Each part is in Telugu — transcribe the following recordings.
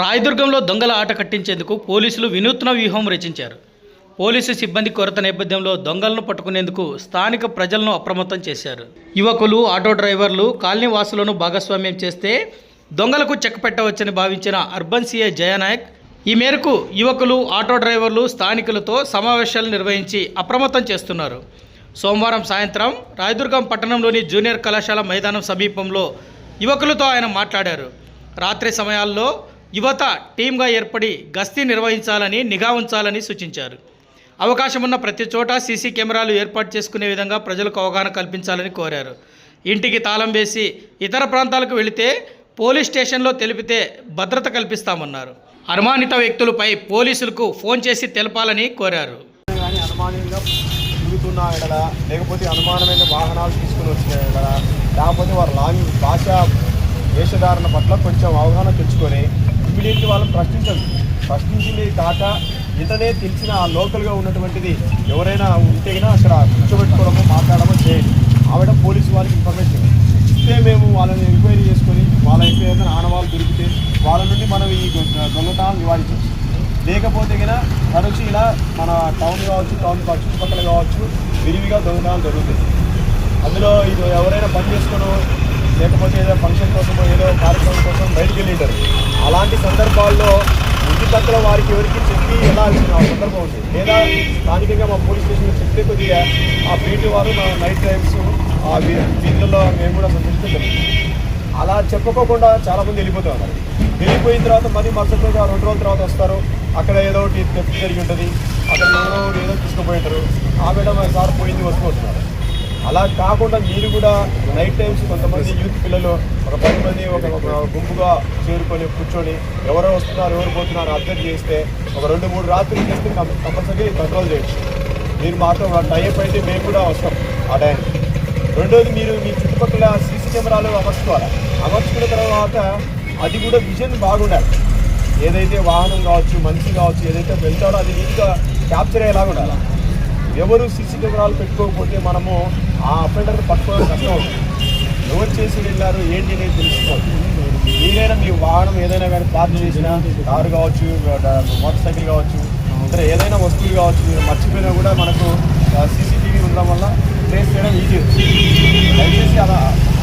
రాయదుర్గంలో దొంగల ఆట కట్టించేందుకు పోలీసులు వినూత్న వ్యూహం రచించారు. పోలీసు సిబ్బంది కొరత నేపథ్యంలో దొంగలను పట్టుకునేందుకు స్థానిక ప్రజలను అప్రమత్తం చేశారు. యువకులు ఆటో డ్రైవర్లు కాలనీ వాసులను భాగస్వామ్యం చేస్తే దొంగలకు చెక్ పెట్టవచ్చని భావించిన అర్బన్ సీఐ జయనాయక్ ఈ మేరకు యువకులు ఆటో డ్రైవర్లు స్థానికులతో సమావేశాలు నిర్వహించి అప్రమత్తం చేస్తున్నారు. సోమవారం సాయంత్రం రాయదుర్గం పట్టణంలోని జూనియర్ కళాశాల మైదానం సమీపంలో యువకులతో ఆయన మాట్లాడారు. రాత్రి సమయాల్లో యువత టీంగా ఏర్పడి గస్తీ నిర్వహించాలని నిఘా ఉంచాలని సూచించారు. అవకాశం ఉన్న ప్రతి చోట సీసీ కెమెరాలు ఏర్పాటు చేసుకునే విధంగా ప్రజలకు అవగాహన కల్పించాలని కోరారు. ఇంటికి తాళం వేసి ఇతర ప్రాంతాలకు వెళితే పోలీస్ స్టేషన్లో తెలిపితే భద్రత కల్పిస్తామన్నారు. అనుమానిత వ్యక్తులపై పోలీసులకు ఫోన్ చేసి తెలపాలని కోరారు. ఎడల లేకపోతే అనుమానమైన వాహనాలు తీసుకుని వచ్చిన ఎడల లేకపోతే వారి లాంగ్ భాష వేషధారణ పట్ల కొంచెం అవగాహన తెచ్చుకొని ఇమీడియట్లీ వాళ్ళని ప్రశ్నించదు ప్రశ్నించింది కాక ఇంటనే తెలిసిన ఆ లోకల్గా ఉన్నటువంటిది ఎవరైనా ఉంటే అక్కడ కూర్చోబెట్టుకోవడము మాట్లాడము చేయండి. ఆవిడ పోలీసు వాళ్ళకి ఇన్ఫర్మేషన్ ఇస్తే మేము వాళ్ళని ఎంక్వైరీ చేసుకొని వాళ్ళ ఎంక్వైరీ ఏదైనా ఆనవాళ్ళు దొరికితే వాళ్ళ నుండి మనం ఈ దొ- దొంగతనాలు నివారించవచ్చు. లేకపోతే కనుక తరచు ఇలా మన టౌన్ కావచ్చు టౌన్ చుట్టుపక్కల కావచ్చు విరివిగా దొంగతనాలు జరుగుతాయి. అందులో ఇది ఎవరైనా పని చేసుకొని లేకపోతే ఏదో ఫంక్షన్ కోసం ఏదో కార్యక్రమం కోసం బయటికి వెళ్ళింటారు. అలాంటి సందర్భాల్లో ఇంటి పక్కల వారికి ఎవరికి చెప్పి వెళ్ళాల్సిన సందర్భం ఉంది. లేదా స్థానికంగా మా పోలీస్ స్టేషన్ చెప్తే కొద్దిగా ఆ పీటీ వారు మా నైట్ టైమ్స్ ఆ వీ- వీధులలో మేము కూడా సందర్శించడం జరుగుతుంది. అలా చెప్పుకోకుండా చాలామంది వెళ్ళిపోతూ ఉన్నారు. వెళ్ళిపోయిన తర్వాత మళ్ళీ మరుసటి రోజు ఆ రెండు రోజుల తర్వాత వస్తారు. అక్కడ ఏదో ఒకటి తెప్పి జరిగి ఉంటుంది. అక్కడ ఎవరో ఏదో తీసుకుపోయి ఉంటారు. ఆ మేడం సార్ పోయింది వస్తున్నారు అలా కాకుండా మీరు కూడా నైట్ టైమ్స్ కొంతమంది యూత్ పిల్లలు ఒక పది మంది ఒక గుంపుగా చేరుకొని కూర్చొని ఎవరో వస్తున్నారు ఎవరు పోతున్నారు అబ్జర్వ్ చేస్తే ఒక రెండు మూడు రాత్రులు చేస్తే కంపల్సరీ కంట్రోల్ చేయొచ్చు. మీరు మాత్రం టైప్ అయితే మేము కూడా వస్తాం ఆ టైంకి రెండోది మీరు మీ చుట్టుపక్కల సీసీ కెమెరాలు అమర్చుకోవాలి. అమర్చుకున్న తర్వాత అది కూడా విజన్ బాగుండాలి. ఏదైతే వాహనం కావచ్చు మనిషి కావచ్చు ఏదైతే వెళ్తాడో అది నీట్గా క్యాప్చర్ అయ్యేలాగా ఉండాలి. ఎవరు సీసీ కెమెరాలు పెట్టుకోకపోతే మనము ఆ అఫెండర్ పట్టుకోవడం కష్టం. అవుతుంది ఎవరు చేసి వెళ్ళారు ఏంటి అనేది తెలుసుకోవాలి. మీరైనా మీ వాహనం ఏదైనా కానీ పార్క్ చేసినా కారు కావచ్చు మోటార్ సైకిల్ కావచ్చు ఇతర ఏదైనా వస్తువులు కావచ్చు మీరు మర్చిపోయినా కూడా మనకు సీసీటీవీ ఉండడం వల్ల ట్రేస్ చేయడం ఈజీ దయచేసి అలా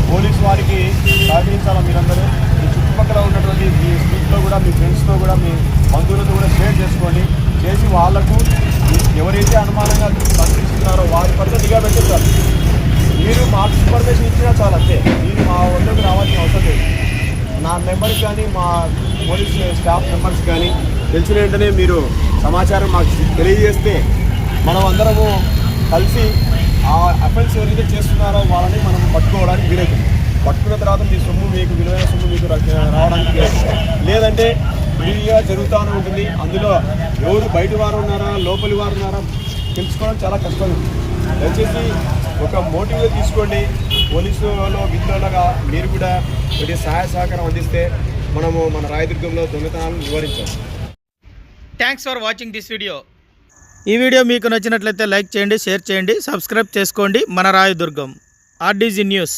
పోలీస్ వారికి సహకరించాలా మీరందరూ? మీ చుట్టుపక్కల ఉన్నటువంటి మీ స్ట్రీట్లో కూడా మీ ఫ్రెండ్స్తో కూడా మీ బంధువులతో కూడా షేర్ చేసుకోండి. చేసి వాళ్ళకు ఎవరైతే అనుమానంగా కనిపిస్తున్నారో వారి పట్ల నిఘా మీరు మాకు ఇన్ఫర్మేషన్ ఇచ్చినా చాలు అంతే. మీరు మా ఒళ్ళకి రావాల్సిన అవసరం లేదు. నా మెంబర్స్ కానీ మా పోలీస్ స్టాఫ్ మెంబర్స్ కానీ తెలిసిన వెంటనే మీరు సమాచారం మాకు తెలియజేస్తే మనం అందరము కలిసి ఆ అఫెన్స్ ఎవరైతే చేస్తున్నారో వాళ్ళని మనం పట్టుకోవడానికి వీలవుతుంది. పట్టుకున్న తర్వాత మీ సొమ్ము మీకు విలువైన సొమ్ము మీకు రావడానికి లేదంటే ఫ్రీగా జరుగుతూనే ఉంటుంది. అందులో ఎవరు బయట వారు ఉన్నారా లోపలి వారు ఉన్నారా తెలుసుకోవడం చాలా కష్టం. దయచేసి ఒక మోటివ్గా తీసుకోండి. పోలీసులో విధులగా మీరు కూడా కొద్దిగా సహాయ సహకారం అందిస్తే మనము మన రాయదుర్గంలో దొంగతనాలను నివారించాం. Thanks for watching this video ఈ వీడియో మీకు నచ్చినట్లయితే లైక్ చేయండి షేర్ చేయండి సబ్స్క్రైబ్ చేసుకోండి. మన రాయదుర్గం ఆర్డీజీ న్యూస్.